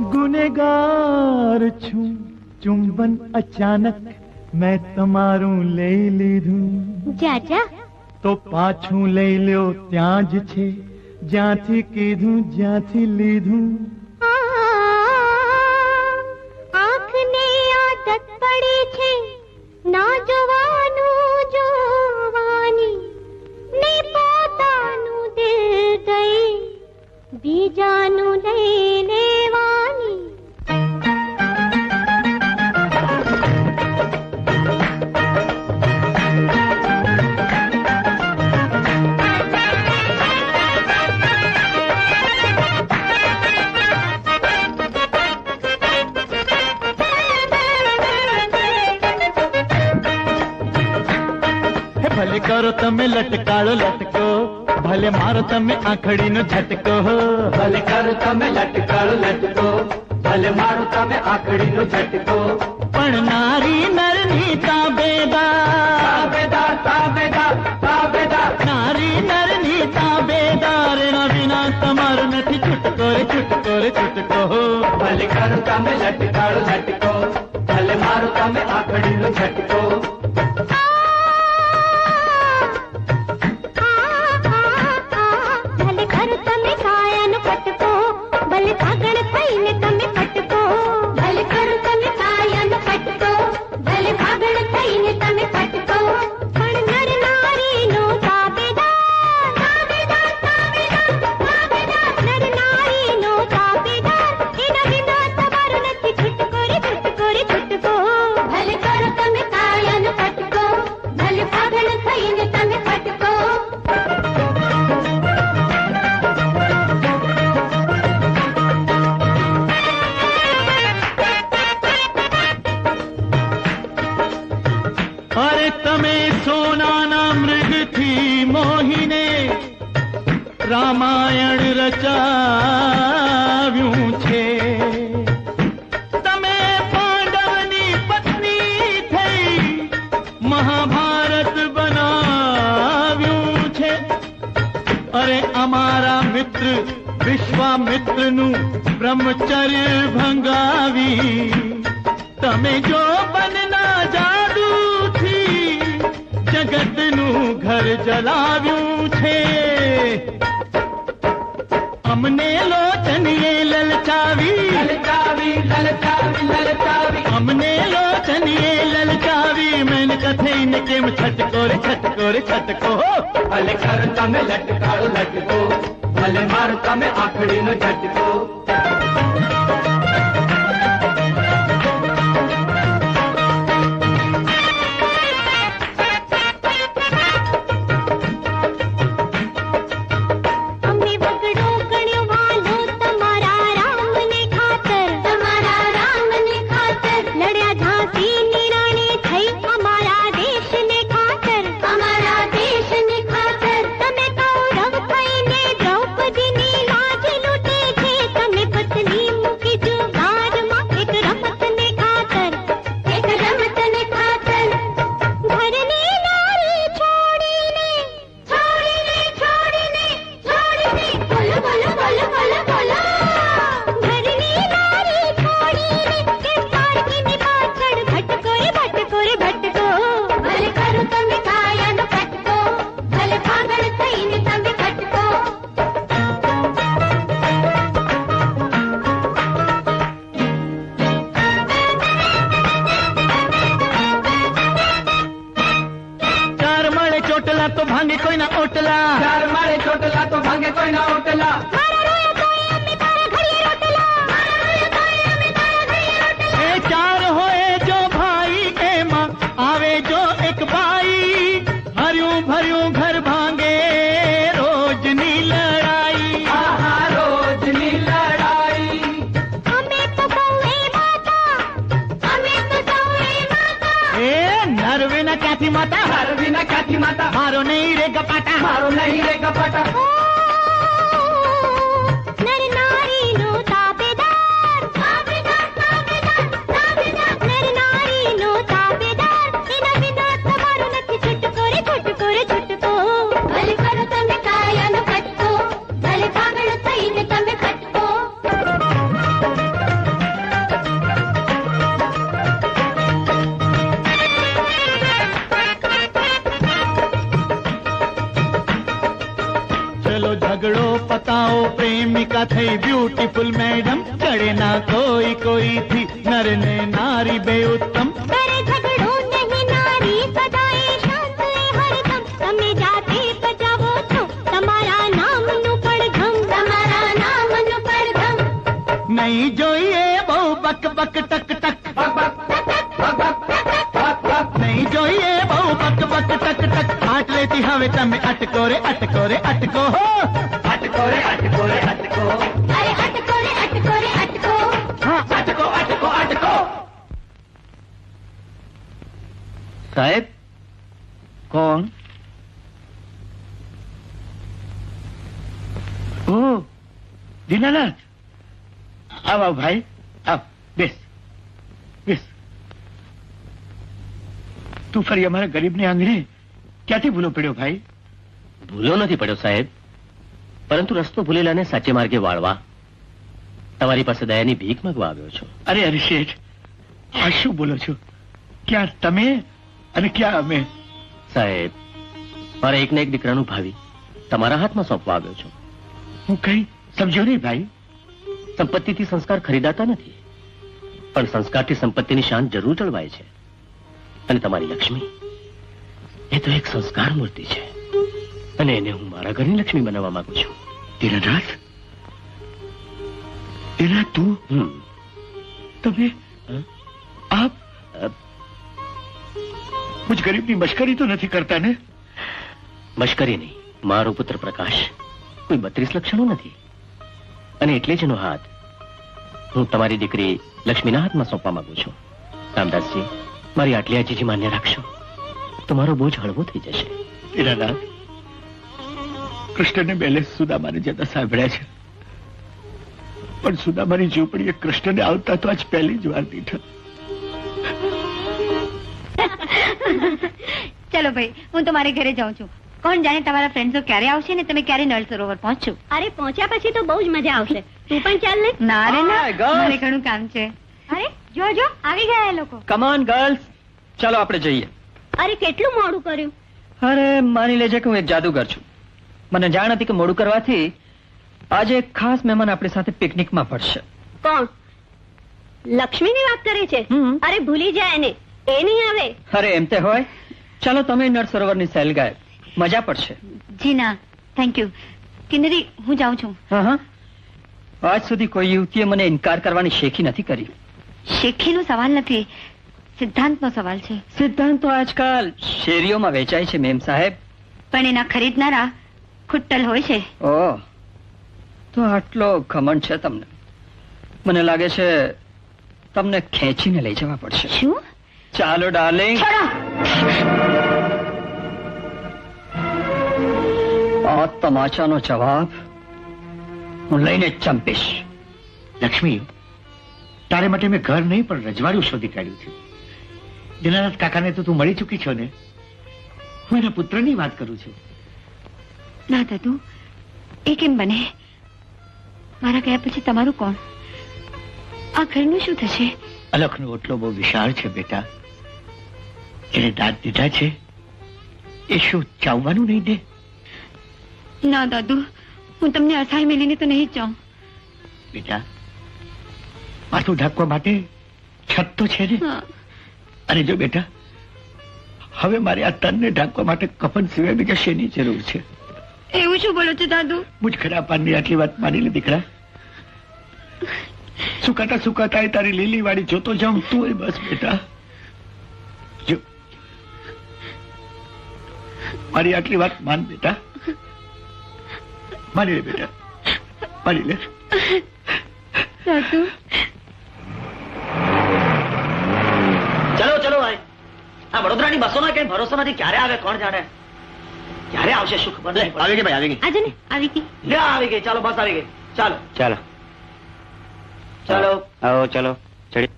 ગુનેગાર છું. ચુંબન અચાનક મેં તમારું લઈ લીધું. તો પાછું લઈ લ્યો ત્યાં જ છે. જ્યાંથી કીધું જ્યાંથી લીધું. આંખને આદત પડી છે ના જોવાનું જોવાની. ને પોતાનું દિલ ગઈ બીજાનું લઈ તમે લટકાળો લટકો ભલે મારો તમે આંખડીનો ઝટકો ભલે કર તમે લટકાળો લટકો ભલે મારો તમે આકડીનો ઝટકો પણ નારી નરની તાબેદાર તાબેદાર તાબેદાર તાબેદાર નારી નરની તાબેદાર એના વિના તમારું નથી છૂટકો રે છૂટકો રે છૂટકો ભલે કર તમે લટકાળો લટકો ભલે મારો તમે આકડીનો ઝટકો મહાભારત બનાવ્યું છે. અરે અમારા મિત્ર વિશ્વામિત્રનું બ્રહ્મચર્ય ભંગાવી. તમે જો બનના જાદુથી જગતનું ઘર જલાવ્યું છે. અમને લોચનીએ લલચાવી. લલચાવી લલચાવી લલચાવી. અમને લોચનીએ લલચાવી મેન કથઈને કેમ છટકો રે છટકો રે છટકો ભલે કર તમે લટકાળો લટકો ભલે મારો તમે Carolina પ્રેમિકા થઈ બ્યુટીફુલ મેડમ ચડે ના કોઈ કોઈ થી નર ને નારી બે ઉત્તમ. ઝઘડો નહીં જોઈએ બહુ બક બક ટક ટક આટલેથી હવે તમે અટકો રે અટકો રે અટકો હો. અટકો રે અટકો રે અટકો. અરે અટકો રે અટકો રે અટકો. હા અટકો અટકો અટકો. સાહેબ કોણ? ઓ દીનાનાથ. આવ આવ ભાઈ આવ બેસ બેસ. તું ફરી અમારા ગરીબને આંગણે ક્યાંથી ભૂલો પડ્યો ભાઈ? ભૂલો નથી પડ્યો સાહેબ. પરંતુ રસ્તો ભૂલેલાને સાચે માર્ગે વાળવા તમારી પાસે દયાની ભીખ માંગવા આવ્યો છું. અરે અરે શેઠ આ શું બોલો છો? ક્યાં તમે અને ક્યાં અમે? સાહેબ મારા એકને એક દીકરાનું ભાવિ તમારા હાથમાં સોંપવા આવ્યો છું. હું કઈ સમજો નહીં ભાઈ. સંપત્તિથી સંસ્કાર ખરીદાતા નથી. પણ સંસ્કારથી સંપત્તિની શાન જરૂર જળવાય છે. અને તમારી લક્ષ્મી એ તો એક સંસ્કાર મૂર્તિ છે. અને એને હું મારા ઘરની લક્ષ્મી બનાવવા માંગુ છું. દીનાનાથ દીના તું? તમે? આપ? મુજ ગરીબની મશ્કરી તો નથી કરતા ને? મશ્કરી નહીં. મારો પુત્ર પ્રકાશ. કોઈ બત્રીસ લક્ષણો નથી. અને એટલે જ એનો હાથ હું તમારી દીકરી લક્ષ્મીના હાથમાં સોંપવા માંગુ છું. રામદાસજી મારી આટલી આજીજી માન્ય રાખશો. તો મારો બોજ હળવો થઈ જશે. હીરાલાલ કૃષ્ણને બેલે સુદામાને જતા સાંભળ્યા છે. પણ સુદામાની ઝૂંપડીએ કૃષ્ણને આવતા તો આજ પહેલી જ વાર દીઠા. ચલો ભાઈ હું તમારે ઘરે જાઉં છું. કોણ જાણે તમારા ફ્રેન્ડ્સો ક્યારે આવશે ને તમે ક્યારે નળ સરોવર પહોંચશો? અરે પહોંચ્યા પછી તો બહુ જ મજા આવશે. તું પણ ચાલ ને. ના રે ના. મારે ઘણું કામ છે. અરે જો જો આવી ગયા એ લોકો. કમાન ગર્લ્સ ચાલો આપણે જઈએ. અરે કેટલું મોડું કર્યું? અરે માની લેજે કે હું એક જાદુગર છું. મને જાણ હતી કે મોડું કરવાથી આજે એક ખાસ મહેમાન આપણી સાથે પિકનિકમાં પડશે કોણ? લક્ષ્મીની વાત કરે છે? અરે ભૂલી જાય એને. એ નહીં આવે? અરે એમ તે હોય? ચાલો તમે નળ સરોવરની સેલ ગાય મજા પડશે. જી ના થેન્ક યુ કિન્નરી હું જાઉં છું. હા હા. આજ સુધી કોઈ યુવતીએ મને ઇનકાર કરવાની શેખી નથી કરી. શેખીનો સવાલ નથી. સિદ્ધાંતનો સવાલ છે. સિદ્ધાંત તો આજકાલ શેરીઓમાં વેચાય છે મેમ સાહેબ. પણ એના ખરીદનારા ખુટ્ટલ હોય છે. ઓ તો આટલો ઘમંડ છે તમને. મને લાગે છે તમને ખેંચીને લઈ જવા પડશે. શું? ચાલો ડાર્લિંગ. આ તમાચાનો જવાબ હું લઈને ચંપીશ. લક્ષ્મી તારે માટે મેં ઘર નહીં પણ રજવાડું શોધી કાઢ્યું છે. દીનાનાથ કાકાને તો તું મળી ચૂકી છો ને? હું એના પુત્રની વાત કરું છું. ના દાદુ એ કેમ બને? મારા ગયા પછી તમારું કોણ? આ ઘરનું શું થશે? અલખનો ઓટલો બહુ વિશાળ છે બેટા. એને દાંત દીધા છે એ શું ચાવવાનું નહીં દે? ના દાદુ હું તમને અસહાય મેલીને તો નહીં ચાઉં બેટા માથું ઢાંકવા માટે છત તો છે ને? હા. અને જો બેટા હવે મારે આ તનને ઢાંકવા માટે કફન સિવાય બીજા શેની જરૂર છે? એવું શું બોલો છો દાદુ? મુજ ખરા પાનની આટલી વાત માની લે દીકરા સુકાતા સુકાતા એ તારી લીલી વાડી જોતો જાઉં તું એ બસ બેટા. મારી આટલી વાત માન બેટા. માની લે બેટા માની લે. દાદુ ચલો ચલો ભાઈ. આ વડોદરાની બસોમાં કઈ ભરોસો નથી? ક્યારે આવે કોણ જાણે? ક્યારે આવશે શું ખબર આવી ગઈ ભાઈ આવી ગઈ. આજે ને? આવી ગઈ? લે આવી ગઈ. ચાલો બસ આવી ગઈ. ચાલો. ચાલો. ચાલો. આવો ચાલો. ચડી.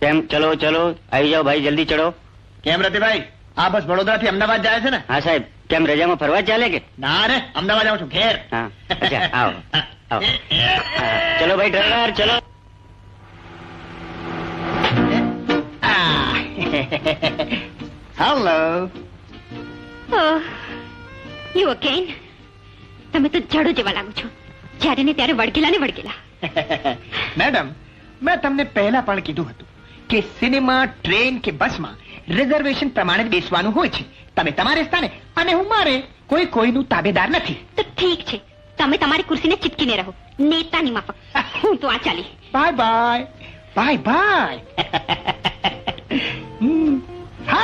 કેમ? ચલો ચલો. આવી જાઓ ભાઈ જલ્દી ચડો. કેમ રતિભાઈ? આ બસ વડોદરા થી અમદાવાદ જાય છે ને? હા સાહેબ. કેમ રજામાં ફરવા ચાલે કે? ના રે અમદાવાદ આવું છું ઘેર. હા. અચ્છા આવો. આવો. ચલો ભાઈ ડ્રાઈવર ચલો. Hello you again? તમે તો જડો જેવા લાગો છો. જ્યારે ને ત્યારે વળગેલા ને વળગેલા. મેડમ મેં તમને પહેલા પણ કીધું હતું કે સિનેમા ટ્રેન કે બસમાં રિઝર્વેશન પ્રમાણે બેસવાનું હોય છે. તમે તમારે સ્થાને અને હું મારે કોઈ કોઈનું તાબેદાર નથી. તો ઠીક છે. તમે તમારી ખુરશીને ચીપકીને રહો. નેતાની માફક. હું તો આ ચાલી. Bye bye bye bye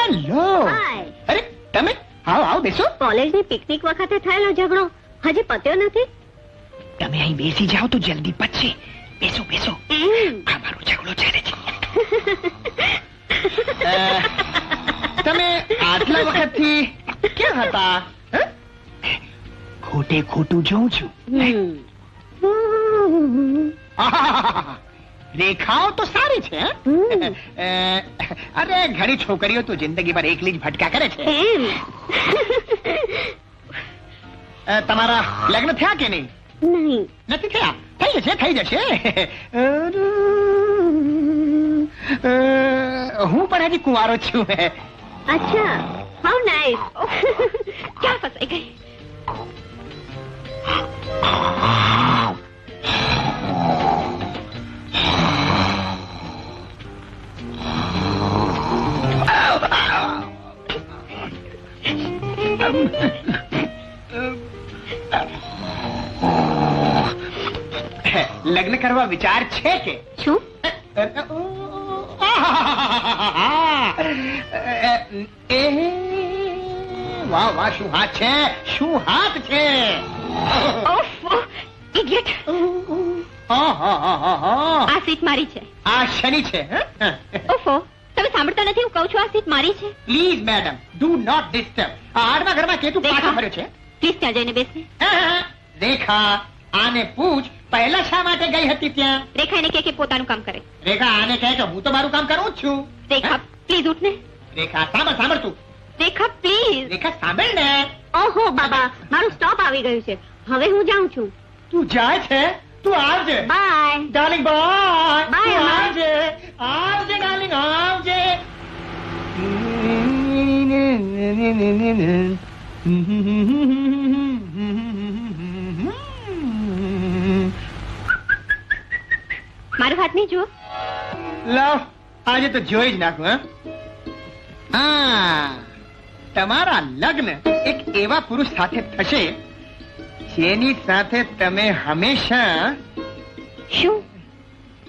hello hi અરે તમે આવો આવો બેસો. કોલેજની પિકનિક વખતે થયેલો ઝઘડો હજી પત્યો નથી? તમે અહીં બેસી જાઓ તો જલ્દી પચશે બેસો બેસો. આ મારો ઝઘડો ચાલે છે. તમે આટલા વખતથી ક્યાં હતા? ખોટે ખોટું જોઉં છું. રેખાઓ તો સારી છે અરે ઘણી છોકરીઓ તો જિંદગી પર એકલી જ ભટકા કરે છે. તમારા લગ્ન થયા કે નહીં? નહીં. નથી થયા? થઈ જશે થઈ જશે. હું પણ હજી કુંવારો છું. અચ્છા હાઉ નાઈસ ક્યાં ફસાઈ ગઈ? લગ્ન કરવા વિચાર છે કે? શું? એ વાહ વાહ શું હાથ છે? શું હાથ છે? ઇડિયટ. આ સીટ મારી છે. આ શનિ છે સાંભળતા નથી હું કહું છું આ સીટ મારી છે. Please madam do not disturb આ ઘરમાં કેતુ પાછો ફર્યો છે? પ્લીઝ ત્યાં જઈને બેસને. રેખા આને પૂછ પહેલા શા માટે ગઈ હતી ત્યાં? રેખા એને કહે કે પોતાનું કામ કરે. રેખા આને કહે કે હું તો મારું કામ કરું જ છું. રેખા પ્લીઝ ઉઠને. રેખા સાંભળ સાંભળ તું. રેખા પ્લીઝ રેખા સાંભળ ને. ઓહો બાબા મારું સ્ટોપ આવી ગયું છે. હવે હું જાઉં છું. તું જાય છે? તું આવજે. બાય. ડાર્લિંગ બાય બાય તું આવજે. આવજે ડાર્લિંગ આવજે. મારું હાથ નહીં જુઓ. લાવ આજે તો જોઈ જ નાખું હં? હા તમારા લગ્ન એક એવા પુરુષ સાથે થશે જેની સાથે તમે હંમેશા શું?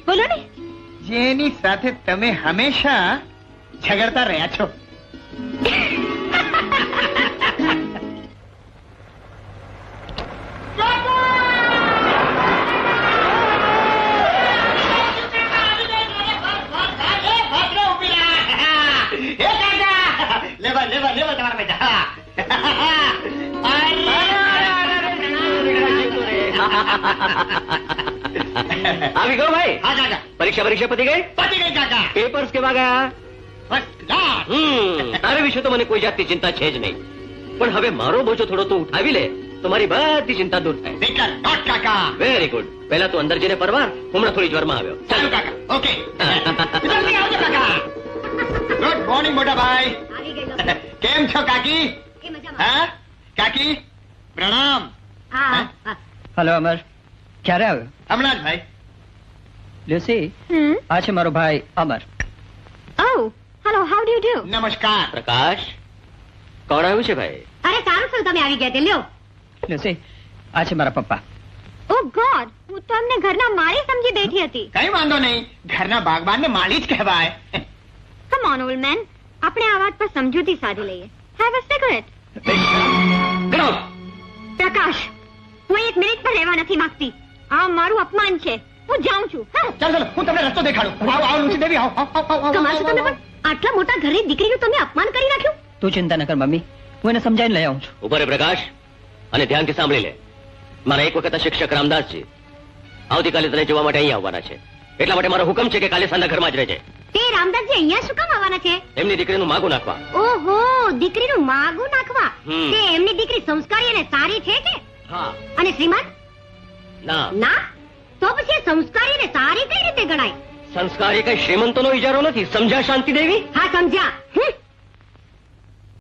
બોલો ને. જેની સાથે તમે હંમેશા ઝઘડતા રહ્યા છો. લેવા લેવા. આવી ગયો ભાઈ? હા કાકા પરીક્ષા પરીક્ષા પતી ગઈ? પતી ગઈ કાકા પેપર્સ કેવા ગયા? ફર્સ્ટ ક્લાસ હમ તારે વિશે તો મને કોઈ જાતની ચિંતા છે જ નહીં. પણ હવે મારો બોજો થોડો તું ઉઠાવી લે તો મારી બધી ચિંતા દૂર થાય. કાકા. વેરી ગુડ પહેલા તું અંદર જઈને પરવાર હમણાં થોડી જ્વરમાં આવ્યો. ચાલો કાકા. ઓકે જલ્દી આવજો કાકા. ગુડ મોર્નિંગ મોટા ભાઈ. કેમ છો કાકી? હા? કાકી? પ્રણામ. હા. હલો અમર ક્યારે આવ્યો હમણાં જ ભાઈ લ્યુસી આ છે મારો ભાઈ અમર ઓ hello how do you do નમસ્કાર પ્રકાશ કોણ આવ્યું છે ભાઈ અરે સારું થયું તમે આવી ગયા તે લ્યો લ્યુસી આ છે મારા પપ્પા ઓ ગોડ હું તો એમને ઘરના માળી સમજી બેઠી હતી કઈ વાંધો નહીં ઘરના બાગબાનને માળી જ કહેવાય. કમ ઓન ઓલ્ડ મેન આપણે આ વાત પર સમજૂતી સાધી લઈએ હેવ અ સિગરેટ પ્રકાશ હું એક મિનિટ પણ રહેવા નથી માંગતી. આ મારું અપમાન છે. હું જાઉં છું. ચાલ ચાલો ચાલો હું તમને રસ્તો દેખાડું. આવો આવો લુચી દેવી આવો આવો, આવો, આવો, કમાલ આવો, તમે પણ આટલા મોટા ઘરની દીકરીનું તમે અપમાન કરી નાખ્યું? તું ચિંતા ન કર મમ્મી. હું એને સમજાવીને લઈ આવું છું. ઊભો પ્રકાશ અને ધ્યાનથી સાંભળી લે. મારા એક વખત શિક્ષક રામદાસજી આવતીકાલે તને જોવા માટે અહીં આવવાના છે. એટલા માટે મારો હુકમ છે કે કાલે સાંજના ઘરમાં જ રહેજે. તે રામદાસજી અહીંયા શું કામ આવવાના છે? એમની દીકરીનું માગું નાખવા. ઓહો દીકરીનું માગું નાખવા. તે એમની દીકરી સંસ્કારી અને સારી છે કે? હા. અને શ્રીમાન? ના. ના? તો પછી સંસ્કારી ને સારી કઈ રીતે ગણાય? સંસ્કારી કઈ કઈ શ્રીમંતોનો ઇજારો નથી? સમજ્યા શાંતિ દેવી હા સમજ્યા.